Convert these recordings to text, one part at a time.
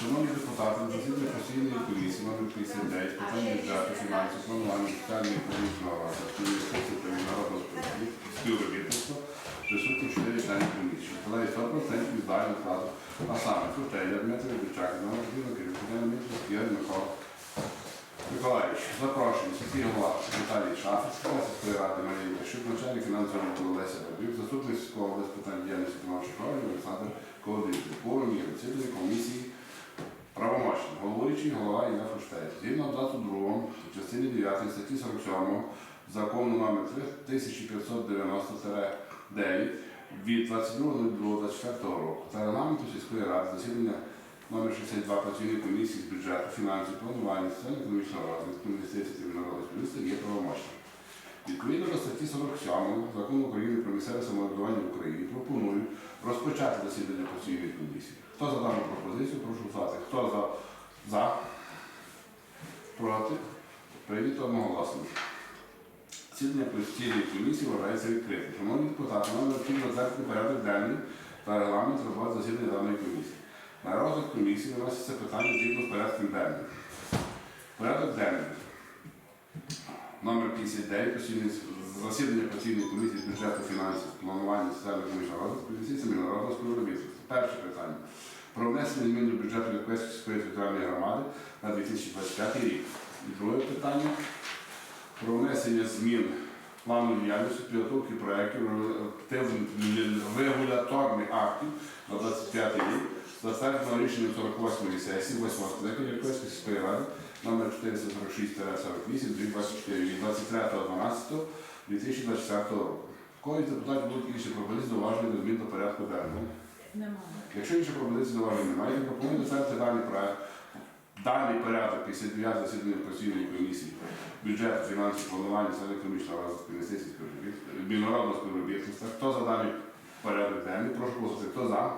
Шановні депутати, на засіданні постійної комісії номер 59 питання бюджету, фінансів, планування соціальної економічного розвитку, інвестицій та міжнародного спів- співробітництва присутні 4 члени комісії. Колеги 100% від загального а саме Футеля, Дмитрий Бічак, номер 1 керівника Мітрос, Ігор Микола Миколаївич, запрошую сільський голова Віталій Шафицький, сільської ради Марія Ящук, начальник фінансового відділу Леся Бабюк, заступник сільського з питань діяльності виконавчого органів Олександр Колодинський, форум і комісії правомочні, головуючий голова Ілля Фуштець. Згідно абзацу 2 в частині 9 статті 47 закону номер 3590-9 від 22.02.24 року та регламенту сільської ради засідання номер 62 працівної комісії з бюджету, фінансів, планування, соціально-економічного розвитку, інвестицій та міжнародного співробітництва є правомочним. Відповідно до статті 47 Закону України про місцеве самоврядування в Україні пропоную розпочати засідання постійної комісії. Хто за дану пропозицію, прошу голосувати. Хто за? За? Проти? Прийнято одноголосно. Засідання постійної комісії вважається відкритим. Шановні депутати, нам необхідно затвердити порядок денний та регламент роботи засідання даної комісії. На розгляд комісії виноситься питання згідно з порядком денним. Порядок денний. Номер 59 постійний засідання постійної комісії бюджету фінансів, планування соціально-економічного розвитку, інвестицій, міжнародного співробітництва. Перше питання. Про внесення змін до бюджету Ліквецької сільської територіальної громади на 2025 рік. І друге питання. Про внесення змін плану діяльності, підготовки проєктів, регуляторних актів на 25 рік, затвердженого рішенням 48 сесії 8 скликання Ліквецької сільської ради номер 446-48 24 від 23.12.2024 року. Коли депутатів будуть інші пропозиції зауваження до змін до порядку денного. Немає. Якщо інші пропозиції зауважень немає, то пропоную доставити даний проект. Даний порядок 59 засідання постійної комісії бюджету, фінансів, планування, соціально-економічного розвитку, інвестицій, міжнародного співробітництва. Хто за даний порядок денний? Прошу голосувати. Хто за?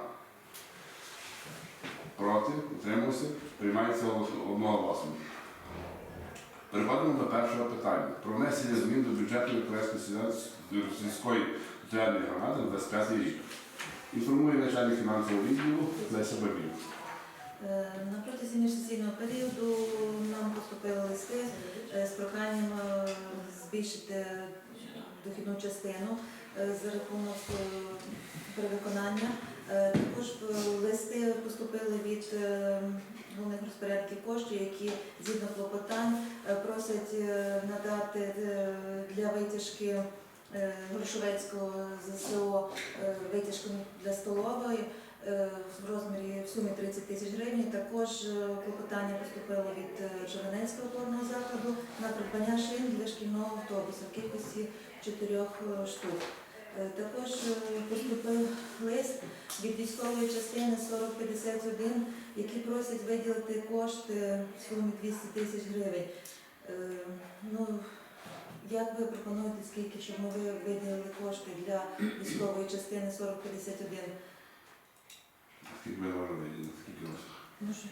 Проти? Утримався? Приймається одноголосно. Переходимо до першого питання. Про внесення змін до бюджету сільської територіальної громади на 25 рік. Інформує начальник фінансового відділу Леся Бабів. Е, На протязі міжсесійного періоду нам поступили листи е, з проханням е, збільшити дохідну частину е, за рахунок е, перевиконання. Е, Також листи поступили від головних розпорядків коштів, які згідно клопотань просять надати для витяжки Грушовецького ЗСО витяжку для столової в розмірі в сумі 30 тисяч гривень. Також е, клопотання поступило від е, Жовенецького опорного закладу на придбання шин для шкільного автобуса в кількості чотирьох е, штук. Е, Також е, поступив лист від військової частини 4051, які просять виділити кошти в сумі 200 тисяч гривень. Е, Ну, як ви пропонуєте, скільки, щоб ми виділили кошти для військової частини 4051? Скільки ви говорили? Скільки у вас? Може,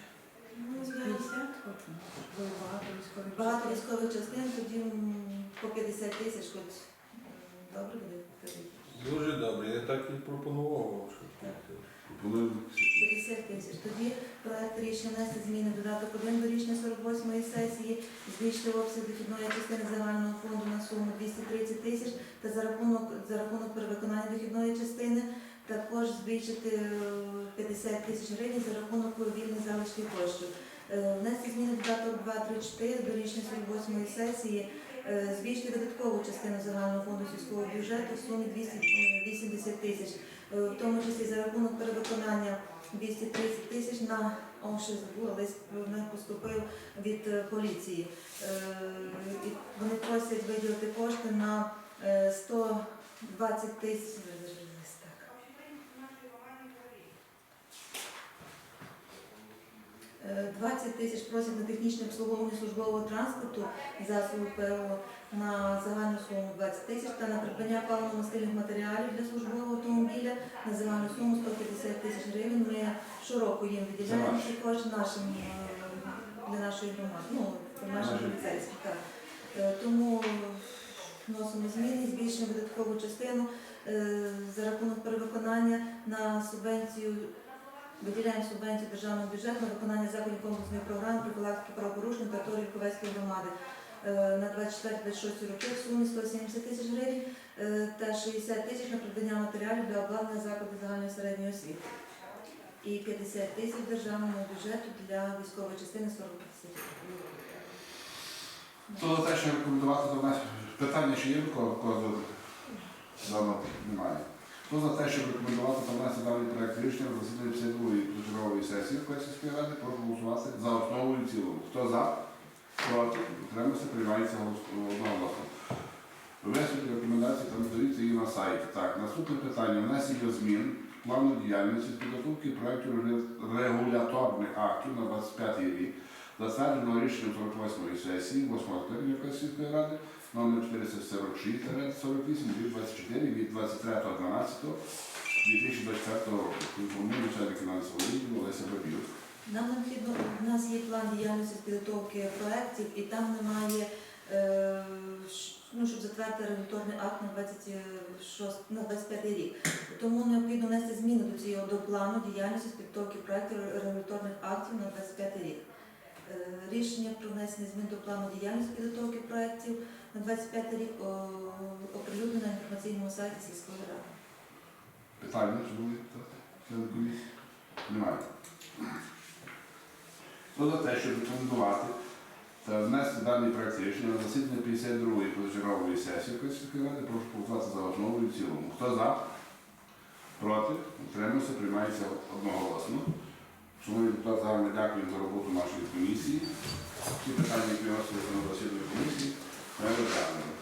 ну, я- 50 хочемо, бо багато військових. частин, тоді по 50 тисяч, хоч добре буде. тоді. Дуже добре, я так і пропонував. Що Пропоную 50 тисяч. Тоді проект рішення внести зміни в додаток 1 до рішення 48-ї сесії, збільшити обсяг дохідної частини загального фонду на суму 230 тисяч та за рахунок, за рахунок перевиконання дохідної частини також збільшити е, 50 тисяч гривень за рахунок вільних залишків коштів. Е, Внести зміни в додаток 2, 3, 4 до рішення 48-ї сесії, е, збільшити додаткову частину загального фонду сільського бюджету в сумі 280 тисяч, Е, в тому числі за рахунок перевиконання 230 тисяч на о, ще забула, не поступив від е, поліції. Е, Вони просять виділити кошти на е, 120 тисяч. Так. Е, 20 тисяч просять на технічне обслуговування службового транспорту засобу ПО на загальну суму 20 тисяч та на придбання паливно-мастильних матеріалів для службового автомобіля на загальну суму 150 тисяч гривень. Ми щороку їм виділяємо кошти нашим е, для нашої громади, ну Нашим. поліцейських. Е, Тому вносимо зміни, збільшуємо видаткову частину е, за рахунок перевиконання на субвенцію Виділяємо субвенцію державного бюджету на виконання заходів комплексної програми профілактики правопорушень на території Ковецької громади е, на 24-26 роки в сумі 170 тисяч гривень е, та 60 тисяч на придбання матеріалів для обладнання закладів загальної середньої освіти. І 50 тисяч державного бюджету для військової частини 40 тисяч. Хто те, що рекомендувати до нас питання, чи є кого кого Давно немає. Хто за те, щоб рекомендувати до нас даний проект рішення на засіданні 52-ї позачергової сесії Косівської ради, прошу голосувати за основу і в цілому. Хто за? Проти? Утримався, приймається голос- одноголосно. Висвітлі рекомендації дивіться її на сайті. Так, наступне питання. Внесення змін плану діяльності з підготовки проєктів регуляторних актів на 25 рік, затвердженого рішенням 48-ї сесії 8 скликання Косівської ради номер 446-48 від 24 від 23.12.2024 року. Інформує начальник фінансового відділу Олеся Бабів. Нам необхідно, у нас є план діяльності з підготовки проєктів, і там немає, е, ну, щоб затвердити регуляторний акт на 26, на 25 рік. Тому необхідно внести зміни до цього до плану діяльності з підготовки проєктів регуляторних актів на 25 рік. Рішення про внесення змін до плану діяльності підготовки проєктів на 25 рік оприлюднено на інформаційному сайті сільської ради. Питання, чи були члени комісії? Немає. Хто за те, щоб рекомендувати та внести даний проект рішення на засідання 52-ї позачергової сесії Косівської ради, прошу голосувати за основу і в цілому. Хто за? Проти? Утримався, приймається одноголосно. Шановні депутати, загально дякую за роботу нашої комісії. Всі питання, які нас на засіданні комісії, ми розглянули.